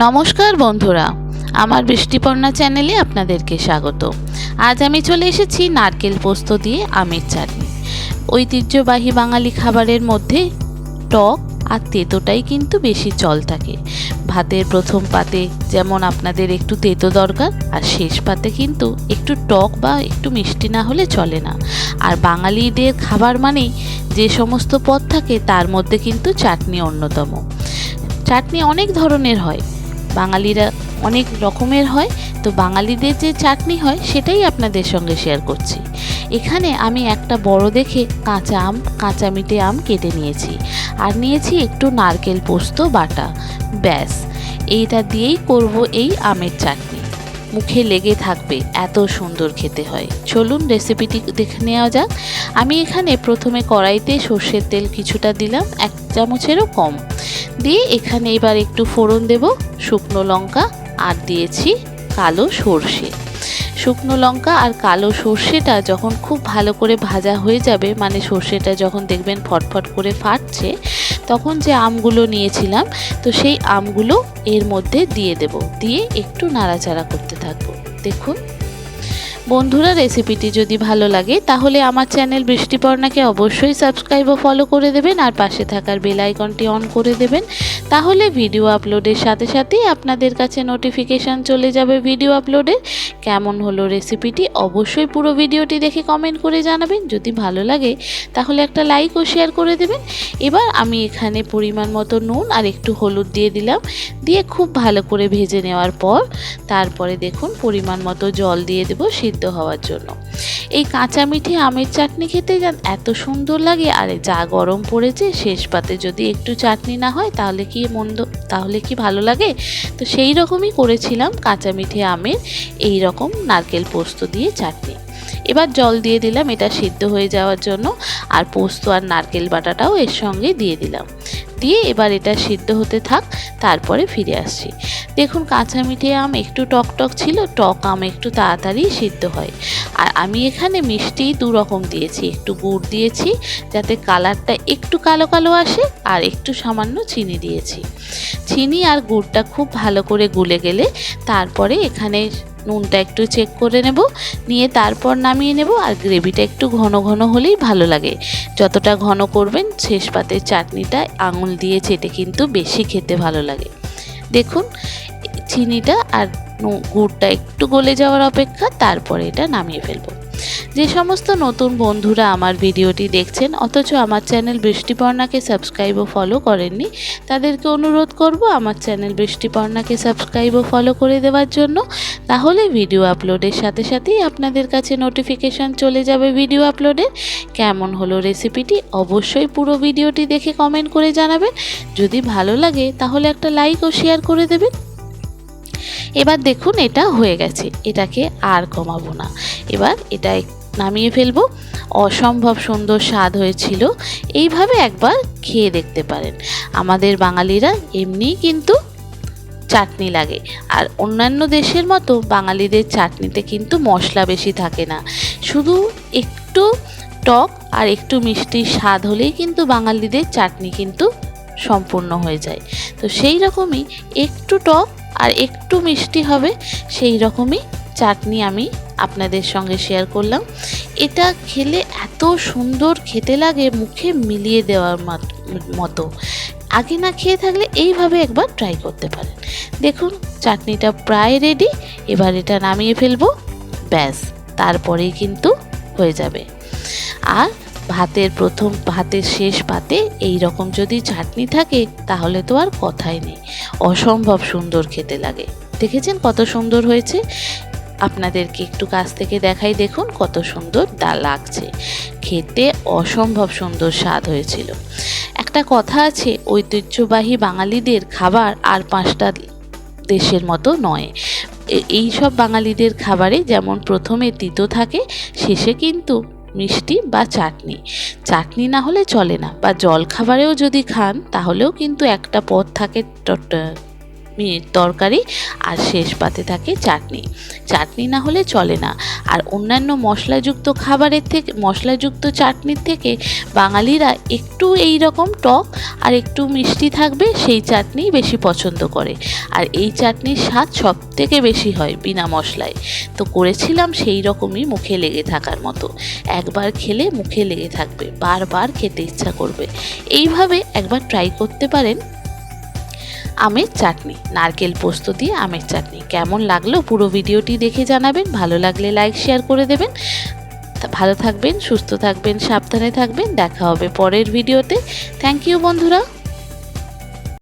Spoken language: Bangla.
নমস্কার বন্ধুরা, আমার বৃষ্টিপর্ণা চ্যানেলে আপনাদেরকে স্বাগত। আজ আমি চলে এসেছি নারকেল পোস্ত দিয়ে আমের চাটনি। ঐতিহ্যবাহী বাঙালি খাবারের মধ্যে টক আর তেতোটাই কিন্তু বেশি চল থাকে। ভাতের প্রথম পাতে যেমন আপনাদের একটু তেতো দরকার, আর শেষ পাতে কিন্তু একটু টক বা একটু মিষ্টি না হলে চলে না। আর বাঙালিদের খাবার মানেই যে সমস্ত পদ থাকে তার মধ্যে কিন্তু চাটনি অন্যতম। চাটনি অনেক ধরনের হয় বাঙালিরা অনেক রকমের হয়, তো বাঙালিদের যে চাটনি হয় সেটাই আপনাদের সঙ্গে শেয়ার করছি। এখানে আমি একটা বড় দেখে কাঁচা আম, কাঁচা মিটে আম কেটে নিয়েছি আর নিয়েছি একটু নারকেল পোস্ত বাটা, ব্যাস। এইটা দিয়েই করব এই আমের চাটনি। মুখে লেগে থাকবে, এত সুন্দর খেতে হয়। চলুন রেসিপিটি দেখে নেওয়া যাক। আমি এখানে প্রথমে কড়াইতে সর্ষের তেল কিছুটা দিলাম, এক চামচেরও কম। দিয়ে এখানে এবার একটু ফোড়ন দেব। শুকনো লঙ্কা আর দিয়েছি কালো সর্ষে। শুকনো লঙ্কা আর কালো সর্ষেটা যখন খুব ভালো করে ভাজা হয়ে যাবে মানে সর্ষেটা যখন দেখবেন ফটফট করে ফাটছে, তখন যে আমগুলো নিয়েছিলাম, তো সেই আমগুলো এর মধ্যে দিয়ে দেব। দিয়ে একটু নাড়াচাড়া করতে থাকব। দেখুন বন্ধুরা রেসিপিটি যদি ভালো লাগে, তাহলে আমার চ্যানেল বৃষ্টিপর্ণাকে অবশ্যই সাবস্ক্রাইব ও ফলো করে দেবেন আর পাশে থাকার বেল আইকনটি অন করে দেবেন। তাহলে ভিডিও আপলোডের সাথে সাথেই আপনাদের কাছে নোটিফিকেশান চলে যাবে ভিডিও আপলোডের কেমন হলো রেসিপিটি অবশ্যই পুরো ভিডিওটি দেখে কমেন্ট করে জানাবেন। যদি ভালো লাগে, তাহলে একটা লাইক ও শেয়ার করে দেবেন। এবার আমি এখানে পরিমাণ মতো নুন আর একটু হলুদ দিয়ে দিলাম। দিয়ে খুব ভালো করে ভেজে নেওয়ার পর, তারপরে দেখুন পরিমাণ মতো জল দিয়ে দেবো। সিদ্ধ হওয়ার জন্য। এই কাঁচা মিঠে আমের চাটনি খেতে যান এত সুন্দর লাগে, আর যা গরম পড়েছে, শেষ পাতে যদি একটু চাটনি না হয়, তাহলে কি মন্দ, তাহলে কি ভালো লাগে? তো সেই রকমই করেছিলাম কাঁচা মিঠে আমের এই রকম নারকেল পোস্ত দিয়ে চাটনি। এবার জল দিয়ে দিলাম, এটা সিদ্ধ হয়ে যাওয়ার জন্য, আর পোস্ত আর নারকেল বাটাটাও এর সঙ্গে দিয়ে দিলাম। দিয়ে এবার এটা সিদ্ধ হতে থাক, তারপরে ফিরে আসছি। দেখুন কাঁচা মিঠে আম একটু টক টক ছিল, টক আম একটু তাড়াতাড়ি সিদ্ধ হয়। আর আমি এখানে মিষ্টি দু রকম দিয়েছি, একটু গুড় দিয়েছি, যাতে কালারটা একটু কালো কালো আসে আর একটু সামান্য চিনি দিয়েছি। চিনি আর গুড়টা খুব ভালো করে গুলে গেলে তারপরে এখানে নুনটা একটু চেক করে নেব, নিয়ে তারপর নামিয়ে নেব আর গ্রেভিটা একটু ঘন ঘন হলেই ভালো লাগে। যতটা ঘন করবেন শেষ পাতের চাটনিটা আঙুল দিয়ে চেটে কিন্তু বেশি খেতে ভালো লাগে। দেখুন চিনিটা আর গুড়টা একটু গলে যাওয়ার অপেক্ষা, তারপরে এটা নামিয়ে ফেলব। যে সমস্ত নতুন বন্ধুরা আমার ভিডিওটি দেখছেন, অথচ আমার চ্যানেল বৃষ্টিপর্ণাকে সাবস্ক্রাইব ও ফলো করেননি, তাদেরকে অনুরোধ করব আমার চ্যানেল বৃষ্টিপর্ণাকে সাবস্ক্রাইব ও ফলো করে দেওয়ার জন্য। তাহলে ভিডিও আপলোডের সাথে সাথেই আপনাদের কাছে নোটিফিকেশান চলে যাবে ভিডিও আপলোডের কেমন হলো রেসিপিটি অবশ্যই পুরো ভিডিওটি দেখে কমেন্ট করে জানাবেন। যদি ভালো লাগে তাহলে একটা লাইক ও শেয়ার করে দেবেন। এবার দেখুন এটা হয়ে গেছে, এটাকে আর কমাবো না। এবার এটা নামিয়ে ফেলব। অসম্ভব সুন্দর স্বাদ হয়েছিল। এইভাবে একবার খেয়ে দেখতে পারেন। আমাদের বাঙালিরা এমনিই কিন্তু চাটনি লাগে। আর অন্যান্য দেশের মতো বাঙালিদের চাটনিতে কিন্তু মশলা বেশি থাকে না। শুধু একটু টক আর একটু মিষ্টির স্বাদ হলেই কিন্তু বাঙালিদের চাটনি কিন্তু সম্পূর্ণ হয়ে যায়। তো সেই রকমই একটু টক আর একটু মিষ্টি হবে সেই রকমই চাটনি আমি আপনাদের সঙ্গে শেয়ার করলাম। এটা খেলে এত সুন্দর খেতে লাগে, মুখে মিলিয়ে দেওয়ার মতো আগে না খেয়ে থাকলে এইভাবে একবার ট্রাই করতে পারেন। দেখুন, চাটনিটা প্রায় রেডি এবার এটা নামিয়ে ফেলব। ব্যাস, তারপরেই কিন্তু হয়ে যাবে। আর ভাতের প্রথম, ভাতের শেষ পাতে এই রকম যদি চাটনি থাকে, তাহলে তো আর কথাই নেই। অসম্ভব সুন্দর খেতে লাগে। দেখেছেন কত সুন্দর হয়েছে? আপনাদেরকে একটু কাছ থেকে দেখাই, দেখুন কত সুন্দর দা লাগছে। খেতে অসম্ভব সুন্দর স্বাদ হয়েছিল। একটা কথা আছে, ঐতিহ্যবাহী বাঙালিদের খাবার আর পাঁচটা দেশের মতো নয়। এই সব বাঙালিদের খাবারে যেমন প্রথমে তিতো থাকে, শেষে কিন্তু মিষ্টি বা চাটনি। চাটনি না হলে চলে না, বা জল খাবারেও যদি খান, তাহলেও কিন্তু একটা পদ থাকে মিনিট তরকারি আর শেষ পাতে থাকে চাটনি। চাটনি না হলে চলে না। আর অন্যান্য মশলাযুক্ত খাবারের থেকে, মশলাযুক্ত চাটনির থেকে বাঙালিরা একটু এই রকম টক আর একটু মিষ্টি থাকবে, সেই চাটনি বেশি পছন্দ করে। আর এই চাটনির স্বাদ সব থেকে বেশি হয় বিনা মশলায়। তো করেছিলাম সেই রকমই মুখে লেগে থাকার মতো। একবার খেলে মুখে লেগে থাকবে, বারবার খেতে ইচ্ছা করবে। এইভাবে একবার ট্রাই করতে পারেন। আমের চাটনি। নারকেল পোস্ত দিয়ে আমের চাটনি। কেমন লাগল পুরো ভিডিওটি দেখে জানাবেন। ভালো লাগলে লাইক, শেয়ার করে দেবেন। ভালো থাকবেন, সুস্থ থাকবেন, সাবধানে থাকবেন। দেখা হবে পরের ভিডিওতে। থ্যাংক ইউ বন্ধুরা।